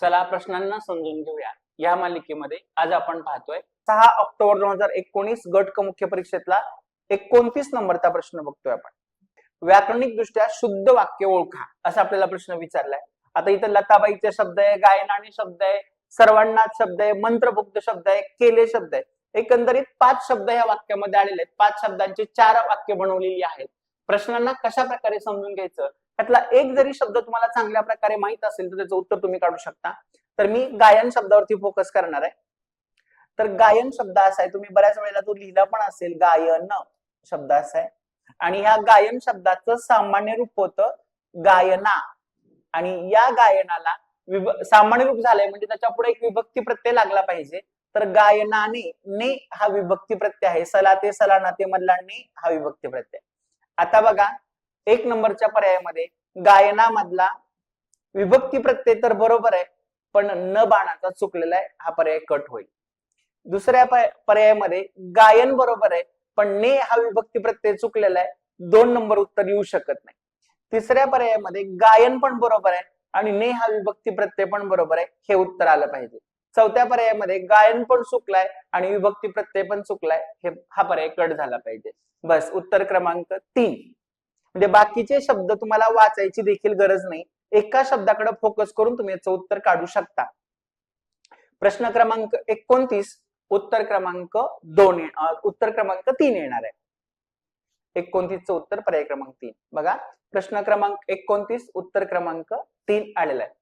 चला प्रश्नांना समजून घेऊया. या मालिकेमध्ये आज आपण पाहतोय सहा ऑक्टोबर दोन हजार एकोणीस गट मुख्य परीक्षेतला एकोणतीस नंबरचा प्रश्न बघतोय आपण. व्याकरणिक दृष्ट्या शुद्ध वाक्य ओळखा असा आपल्याला प्रश्न विचारलाय. आता इथं लताबाईचे शब्द आहे गायनाने शब्द आहे सर्वांनाच शब्द आहे मंत्रमुग्ध शब्द आहे केले शब्द आहे. एकंदरीत पाच शब्द या वाक्यामध्ये आलेले आहेत. पाच शब्दांची चार वाक्य बनवलेली आहेत. प्रश्नांना कशा प्रकारे समजून घ्यायचं? त्यातला एक जरी शब्द तुम्हाला चांगल्या प्रकारे माहीत असेल तर त्याचं उत्तर तुम्ही काढू शकता. तर मी गायन शब्दावरती फोकस करणार आहे. तर गायन शब्द असा आहे तुम्ही बऱ्याच वेळेला तो लिहिला पण असेल गायन शब्द असा आहे. आणि ह्या गायन शब्दाचं सामान्य रूप होतं गायना. आणि या गायनाला विभ सामान्य रूप झालंय म्हणजे त्याच्या पुढे एक विभक्ती प्रत्यय लागला पाहिजे. तर गायनाने ने हा विभक्ती प्रत्यय आहे. सला ते सलाना ते मधला ने हा विभक्ती प्रत्यय. आता बघा एक नंबरच्या पर्यायामध्ये गायनामधला विभक्ती प्रत्यय तर बरोबर आहे पण न बाणाचा चुकलेला आहे हा पर्याय कट होईल. दुसऱ्या पर्यायामध्ये गायन बरोबर आहे पण ने हा विभक्ती प्रत्यय चुकलेला आहे दोन नंबर उत्तर येऊ शकत नाही. तिसऱ्या पर्यायामध्ये गायन पण बरोबर आहे आणि ने हा विभक्ती प्रत्यय पण बरोबर आहे हे उत्तर आलं पाहिजे. चौथ्या पर्यायामध्ये गायन पण चुकलाय आणि विभक्ती प्रत्यय पण चुकलाय हे हा पर्याय कट झाला पाहिजे. बस उत्तर क्रमांक तीन. म्हणजे बाकीचे शब्द तुम्हाला वाचायची देखील गरज नाही. एका शब्दाकडे फोकस करून तुम्ही याचं उत्तर काढू शकता. प्रश्न क्रमांक एकोणतीस उत्तर क्रमांक दोन उत्तर क्रमांक तीन येणार आहे. एकोणतीसचं उत्तर पर्याय क्रमांक तीन. बघा प्रश्न क्रमांक एकोणतीस उत्तर क्रमांक तीन आलेला आहे.